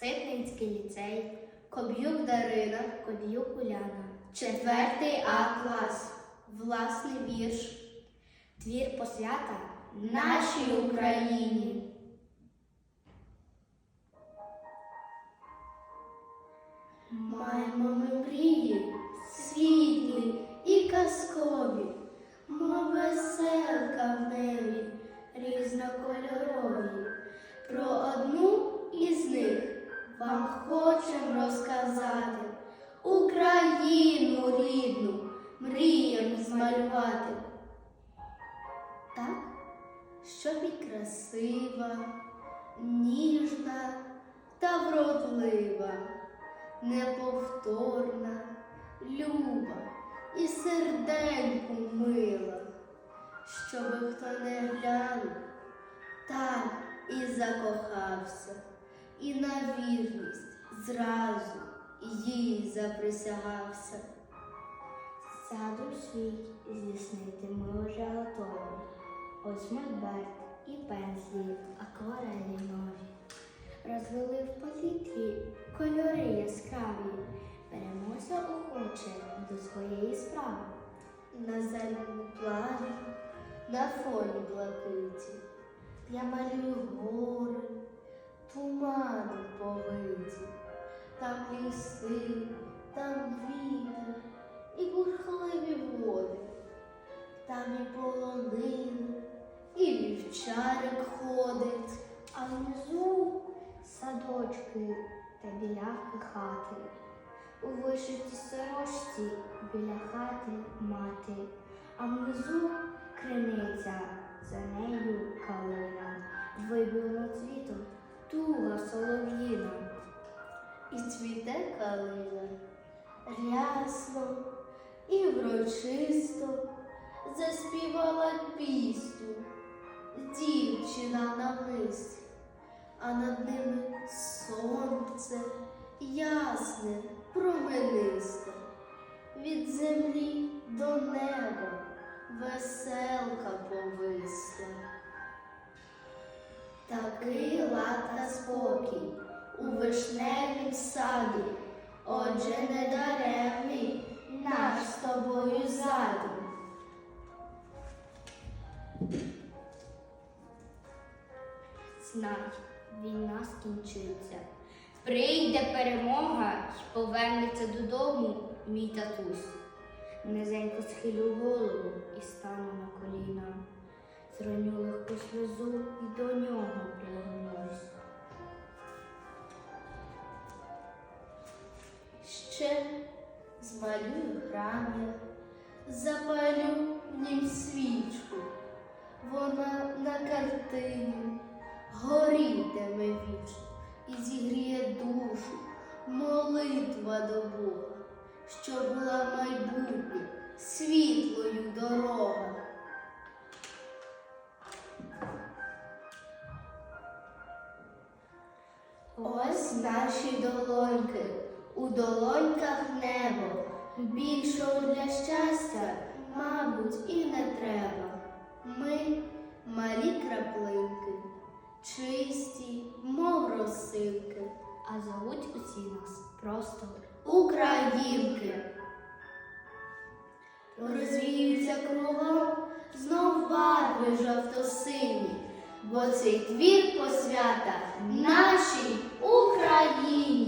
Ситницький ліцей, Коб'юк Дарина, Коб'юк Уляна, четвертий А клас, власний вірш. Твір посвята нашій Україні. Маємо ми мрії, світлі і казкові, мов веселка в небі, красива, ніжна та вродлива, неповторна, люба і серденьку мила, щоби хто не глянув, так і закохався, і на вірність зразу їй заприсягався. Саду світ здійснити ми вже готові. Ось ми мольберт і пензлі, акварелі нові. Розвели в повітрі кольори яскраві. Беремося охоче до своєї справи. На зеленому плані, на фоні блакиті, я малюю гори, тумани повиті, там ліси, там вітер і бурхливі води, там і полонина, і вівчарик ходить, А внизу садочки та білявки хати. У вишитій сорочці біля хати мати, а внизу криниця, за нею калина, вибіло цвітом туга солов'їна. і цвіте калина, рясно і врочисто заспівала пісню дівчина на листі, а над ними сонце ясне, променисте, від землі до неба веселка повисла. Такий лад та спокій у вишневім саді, отже недаремний наш з тобою задум. Знай, війна скінчиться. Прийде перемога й повернеться додому мій татусь. Низенько схилю голову і стану на коліна. Зроню легку сльозу і до нього пригорнусь. Ще змалюю грання, запалю в нім свічку, вона на картині горітиме вічно і зігріє душу, молитва до Бога, що була майбутнє світлою дорога. Ось наші долоньки, у долоньках небо. Більшого для щастя, мабуть, і не треба. Ми малі краплинки, чисті, мов А зовуть усі нас просто українки. Розвіються кругом знов барви жовто-сині, бо цей твір посвята нашій Україні.